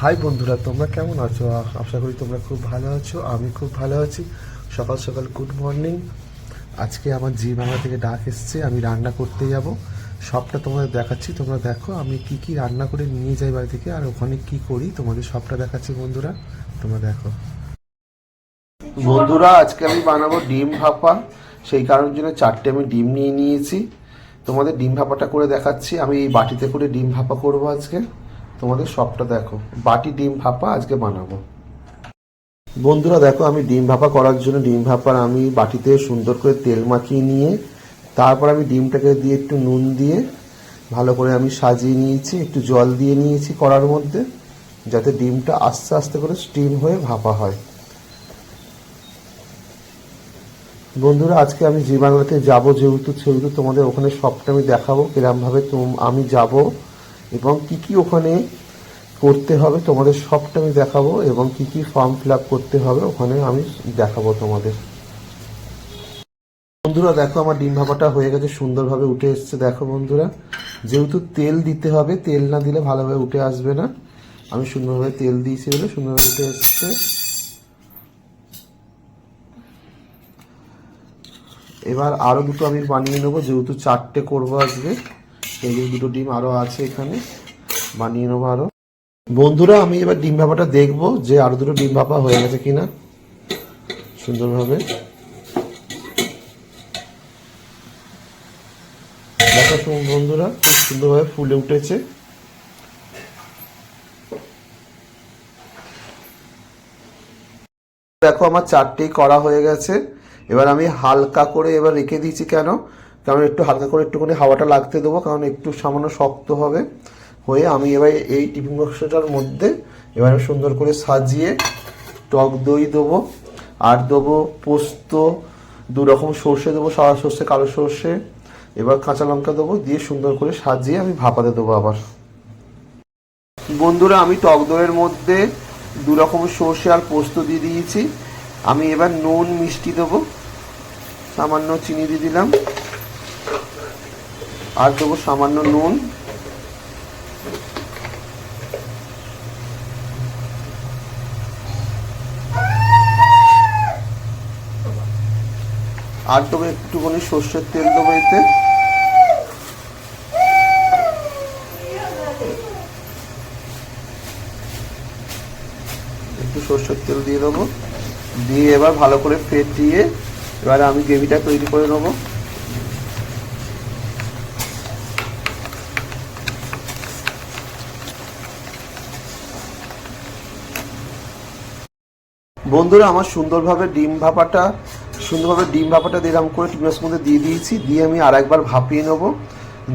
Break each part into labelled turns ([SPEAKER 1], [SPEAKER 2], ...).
[SPEAKER 1] High বন্ধুরা, তোমরা কেমন আছো? আশা করি তোমরা খুব ভালো আছো, আমি খুব ভালো আছি। সকাল সকাল গুড মর্নিং আজকে আমার জি বাংলা থেকে ডাক এসছে, আমি রান্না করতে যাব। সবটা তোমাদের দেখাচ্ছি, তোমরা দেখো, আমি কি কি রান্না করে নিয়ে যাই বাড়ি থেকে, আর ওখানে কি করি, তোমাদের সবটা দেখাচ্ছি বন্ধুরা। তোমরা দেখো। বন্ধুরা, আজকে আমি বানাবো ডিম ভাপা। সেই কারণের জন্য চারটে আমি ডিম নিয়ে নিয়েছি। তোমাদের ডিম ভাপাটা করে দেখাচ্ছি, আমি এই বাটিতে করে ডিম ভাপা করব আজকে। তোমাদের সবটা দেখো। বাটি, ডিম, ভাপা, আজকে বানাবো। বন্ধুরা, দেখো, আমি ডিম ভাপা করার জন্য, ডিম ভাপার আমি বাটিতে সুন্দর করে তেল মাখিয়ে নিয়ে, তারপর আমি ডিমটাকে দিয়ে একটু নুন দিয়ে ভালো করে আমি সাজিয়ে নিয়েছি, একটু জল দিয়ে নিয়েছি কড়ার মধ্যে, যাতে ডিমটা আস্তে আস্তে করে স্টিম হয়ে ভাপা হয়। বন্ধুরা, আজকে আমি জি বাংলাতে যাব, যেহেতু, সেহেতু তোমাদের ওখানে সবটা আমি দেখাবো, কিরমভাবে আমি যাব এবং কি কি ওখানে করতে হবে তোমাদের সবটা আমি দেখাবো এবং কি কি ফর্ম ফিল করতে হবে ওখানে আমি দেখাবো তোমাদের। বন্ধুরা, দেখো আমার ডিম ভাপাটা হয়ে গেছে, সুন্দরভাবে উঠে এসছে। দেখো বন্ধুরা, যেহেতু তেল দিতে হবে, তেল না দিলে ভালোভাবে উঠে আসবে না। আমি সুন্দরভাবে তেল দিয়েছি বলে সুন্দরভাবে উঠে এসছে। এবার আরও দুটো আমি বানিয়ে নেব, যেহেতু চারটে করব আজকে। জন্য দুটো ডিম আরও আছে এখানে। বানিয়ে নেব আরও বন্ধুরা, আমি এবার ডিম ভাপাটা দেখব যে আরও দুটো ডিম ভাপা হয়ে গেছে কিনা সুন্দরভাবে। দেখো বন্ধুরা খুব সুন্দরভাবে ফুলে উঠেছে। দেখো, আমার চারটেই করা হয়ে গেছে। এবার আমি হালকা করে এবার রেখে দিয়েছি কেন? কারণ একটু হালকা করে একটুখানি হাওয়াটা লাগতে দেবো, কারণ একটু সামান্য শক্ত হবে হয়ে আমি এবার এই টিফিন বক্সটার মধ্যে এবার সুন্দর করে সাজিয়ে টক দই দেবো, আর দেবো পোস্ত, দু রকম সর্ষে দেবো, সাদা সর্ষে, কালো সর্ষে, এবার কাঁচা লঙ্কা দেবো, দিয়ে সুন্দর করে সাজিয়ে আমি ভাপাতে দেবো আবার। বন্ধুরা, আমি টক দইয়ের মধ্যে দু রকম সর্ষে আর পোস্ত দিয়ে দিয়েছি। আমি এবার নুন, মিষ্টি দেবো, সামান্য চিনি দিয়ে দিলাম। আর দেবো সামান্য নুন। আর দেবো একটুখানি সর্ষের তেল দেবো এতে। একটু সর্ষের তেল দিয়ে দেবো। দিয়ে এবার ভালো করে ফেটিয়ে এবার আমি গ্রেভিটা তৈরি করে নেব। বন্ধুরা, আমার সুন্দরভাবে ডিম ভাপাটা, সুন্দরভাবে ডিম ভাপাটা দিলাম করে টিফিনের মধ্যে দিয়ে দিয়েছি। দিয়ে আমি আর একবার ভাপিয়ে নেব।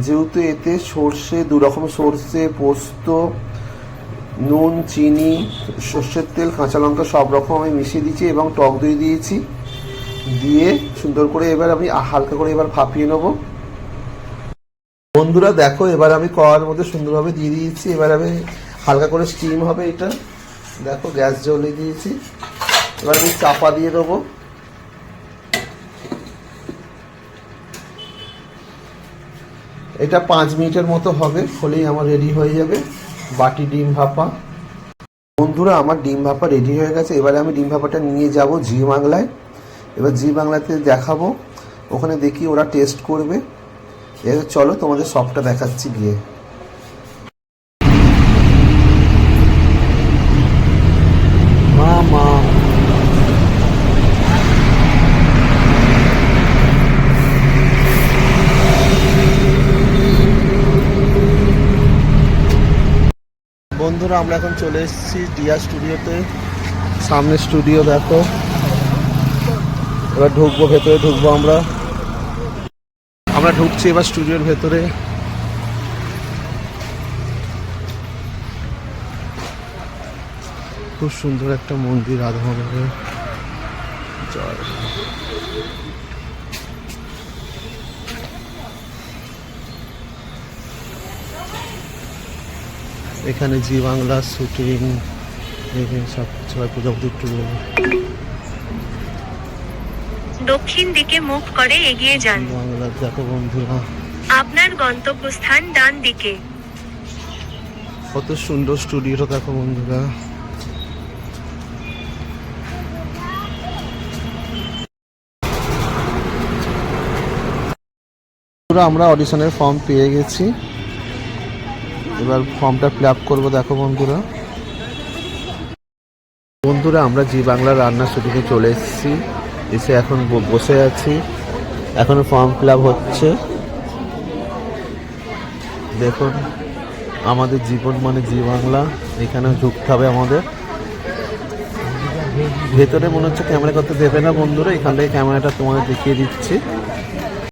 [SPEAKER 1] যেহেতু এতে সর্ষে, দু রকম সর্ষে, পোস্ত, নুন, চিনি, সর্ষের তেল, কাঁচা লঙ্কা সব রকম আমি মিশিয়ে দিয়েছি এবং টক দই দিয়েছি। দিয়ে সুন্দর করে এবার আমি হালকা করে এবার ভাপিয়ে নেব। বন্ধুরা, দেখো, এবার আমি কড়ার মধ্যে সুন্দরভাবে দিয়ে দিয়েছি। এবার আমি হালকা করে স্টিম হবে এটা। দেখো, গ্যাস জ্বলিয়ে দিয়েছি। এবার আমি চাপা দিয়ে দেবো। এটা পাঁচ মিনিটের মতো হবে, হলেই আমার রেডি হয়ে যাবে। বাটি ডিম ভাপা। বন্ধুরা, আমার ডিম ভাপা রেডি হয়ে গেছে। এবারে আমি ডিম ভাপাটা নিয়ে যাব জি বাংলায়। এবার জি বাংলাতে দেখাবো। ওখানে দেখি ওরা টেস্ট করবে। এবার চলো তোমাদের সবটা দেখাচ্ছি গিয়ে। বন্ধুরা, আমরা এখন চলে এসেছি ডিয়া স্টুডিওতে। সামনে স্টুডিও, দেখো। এবার ঢুকবো, ভেতরে ঢুকবো আমরা। আমরা ঢুকছি এবার স্টুডিওর ভেতরে। খুব সুন্দর একটা মন্দির রাধা জয়। এখানে জি বাংলা শুটিং এখানে সব কিছু হয় প্রজাপতি একটু
[SPEAKER 2] দক্ষিণ দিকে মুখ করে এগিয়ে যান।
[SPEAKER 1] বাংলা দেখো বন্ধুরা।
[SPEAKER 2] আপনার গন্তব্যস্থান ডান দিকে।
[SPEAKER 1] কত সুন্দর স্টুডিওটা দেখো বন্ধুরা, আমরা অডিশনের ফর্ম পেয়ে গেছি। এবার ফর্মটা ফিল আপ করব, দেখো বন্ধুরা। বন্ধুরা, আমরা জি বাংলা রান্নার শুটিংয়ে চলে এসেছি। এসে এখন বসে আছি। এখনও ফর্ম ফিল আপ হচ্ছে। দেখুন, আমাদের জীবন মানে জি বাংলা। এখানে ঢুকতে হবে আমাদের। ভেতরে মনে হচ্ছে ক্যামেরা করতে দেবে না বন্ধুরা। এখান থেকে ক্যামেরাটা তোমাদের দেখিয়ে দিচ্ছি।